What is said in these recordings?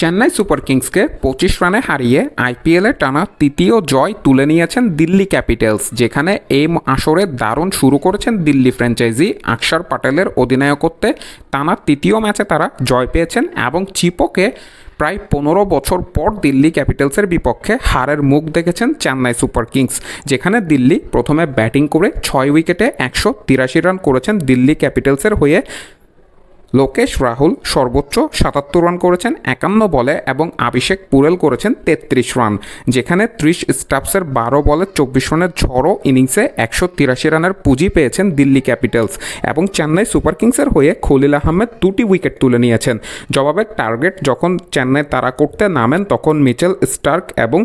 Chennai super কিংসকে পঁচিশ রানে হারিয়ে আইপিএলে টানা তৃতীয় জয় তুলে নিয়েছেন দিল্লি ক্যাপিটালস, যেখানে এই আসরে দারুণ শুরু করেছেন দিল্লি ফ্র্যাঞ্চাইজি আকসার প্যাটেলের অধিনায়কত্বে। টানা তৃতীয় ম্যাচে তারা জয় পেয়েছেন এবং চিপোকে প্রায় পনেরো বছর পর দিল্লি ক্যাপিটালসের বিপক্ষে হারের মুখ দেখেছেন চেন্নাই সুপার কিংস, যেখানে দিল্লি প্রথমে ব্যাটিং করে ছয় উইকেটে একশো তিরাশি রান করেছেন দিল্লি ক্যাপিটালসের হয়ে লোকেশ রাহুল সর্বোচ্চ সাতাত্তর রান করেছেন, একান্ন বলে এবং আভিষেক পুরেল করেছেন তেত্রিশ রান যেখানে ত্রিশ স্টাফসের বারো বলে চব্বিশ রানের ঝড়ো ইনিংসে একশো তিরাশি রানের পুঁজি পেয়েছেন দিল্লি ক্যাপিটালস এবং চেন্নাই সুপার কিংসের হয়ে খলিল আহমেদ দুটি উইকেট তুলে নিয়েছেন। জবাবে টার্গেট যখন চেন্নাই তারা করতে নামেন, তখন মিচেল স্টার্ক এবং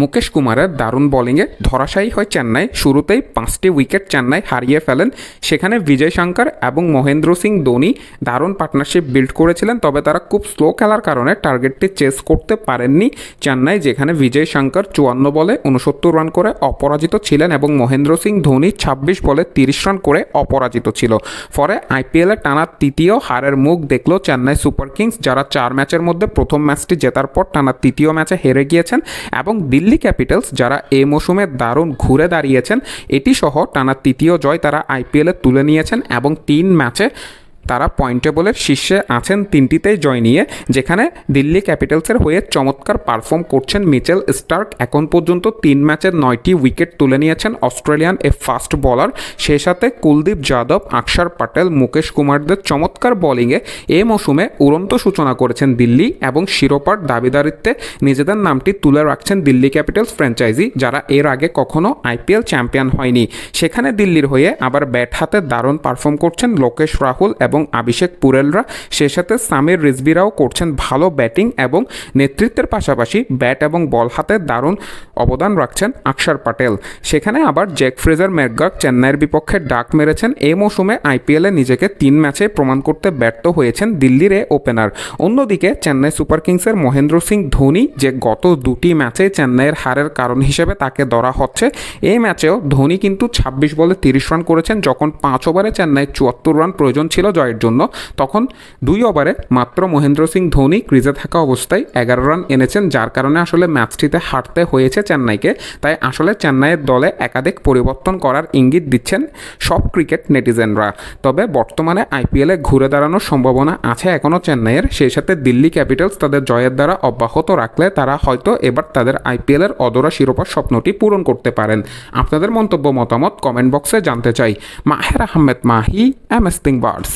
মুকেশ কুমারের দারুণ বোলিংয়ে ধরাশায়ী হয় চেন্নাই শুরুতেই পাঁচটি উইকেট চেন্নাই হারিয়ে ফেলেন। সেখানে বিজয় শঙ্কর এবং মহেন্দ্র সিং ধোনি দারুণ পার্টনারশিপ বিল্ড করেছিলেন, তবে তারা খুব স্লো খেলার কারণে টার্গেটটি চেস করতে পারেননি। চেন্নাই, যেখানে বিজয় শঙ্কর চুয়ান্ন বলে উনসত্তর রান করে অপরাজিত ছিলেন এবং মহেন্দ্র সিং ধোনি ছাব্বিশ বলে তিরিশ রান করে অপরাজিত ছিল। ফলে আইপিএলে টানা তৃতীয় হারের মুখ দেখল চেন্নাই সুপার কিংস, যারা চার ম্যাচের মধ্যে প্রথম ম্যাচটি জেতার পর টানা তৃতীয় ম্যাচে হেরে গিয়েছেন এবং দিল্লি ক্যাপিটালস, যারা এ মৌসুমে দারুণ ঘুরে দাঁড়িয়েছেন, এটি সহ টানা তৃতীয় জয় তারা আইপিএলে তুলে নিয়েছেন এবং তিন ম্যাচে তারা পয়েন্ট টেবলের শীর্ষে আছেন তিনটিতেই জয় নিয়ে, যেখানে দিল্লি ক্যাপিটালসের হয়ে চমৎকার পারফর্ম করছেন মিচেল স্টার্ক। এখন পর্যন্ত তিন ম্যাচের নয়টি উইকেট তুলে নিয়েছেন অস্ট্রেলিয়ান এ ফাস্ট বলার। সেই সাথে কুলদীপ যাদব, আকসার প্যাটেল মুকেশ কুমারদের চমৎকার বোলিংয়ে এ মৌসুমে উড়ন্ত সূচনা করেছেন দিল্লি এবং শিরোপার দাবিদারিত্বে নিজেদের নামটি তুলে রাখছেন দিল্লি ক্যাপিটালস ফ্র্যাঞ্চাইজি যারা এর আগে কখনো আইপিএল চ্যাম্পিয়ন হয়নি। সেখানে দিল্লির হয়ে আবার ব্যাট হাতে দারুণ পারফর্ম করছেন লোকেশ রাহুল এবং অভিষেক পুরেলরা সে সাথে সামির রিজবিরাও করছেন ভালো ব্যাটিং এবং নেতৃত্বের পাশাপাশি ব্যাট এবং বল হাতে দারুণ অবদান রাখছেন আকসার প্যাটেল সেখানে আবার জ্যাক ফ্রেজার ম্যাকগার্ক চেন্নাইয়ের বিপক্ষে ডাক মেরেছেন। এই মৌসুমে আইপিএলে নিজেকে তিন ম্যাচে প্রমাণ করতে ব্যর্থ হয়েছেন দিল্লির এ ওপেনার। অন্যদিকে চেন্নাই সুপার কিংসের মহেন্দ্র সিং ধোনি যে গত দুটি ম্যাচে চেন্নাইয়ের হারের কারণ হিসেবে তাকে ধরা হচ্ছে এই ম্যাচেও ধোনি কিন্তু ছাব্বিশ বলে তিরিশ রান করেছেন। যখন পাঁচ ওভারে চেন্নাই চুয়াত্তর রান প্রয়োজন ছিল জয়ের জন্য তখন দুই ওভারে মাত্র মহেন্দ্র সিং ধোনি ক্রিজে থাকা অবস্থায় এগারো রান এনেছেন, যার কারণে আসলে ম্যাচটিতে হারতে হয়েছে চেন্নাইকে। তাই আসলে চেন্নাইয়ের দলে একাধিক পরিবর্তন করার ইঙ্গিত দিচ্ছেন সব ক্রিকেট নেটিজেনরা। তবে বর্তমানে আইপিএলে ঘুরে দাঁড়ানোর সম্ভাবনা আছে এখনও চেন্নাইয়ের। সেই সাথে দিল্লি ক্যাপিটালস তাদের জয়ের দ্বারা অব্যাহত রাখলে তারা হয়তো এবার তাদের আইপিএলের অদরা শিরোপার স্বপ্নটি পূরণ করতে পারেন। আপনাদের মন্তব্য মতামত কমেন্ট বক্সে জানতে চাই। Maher Ahmed Mahi, M S birds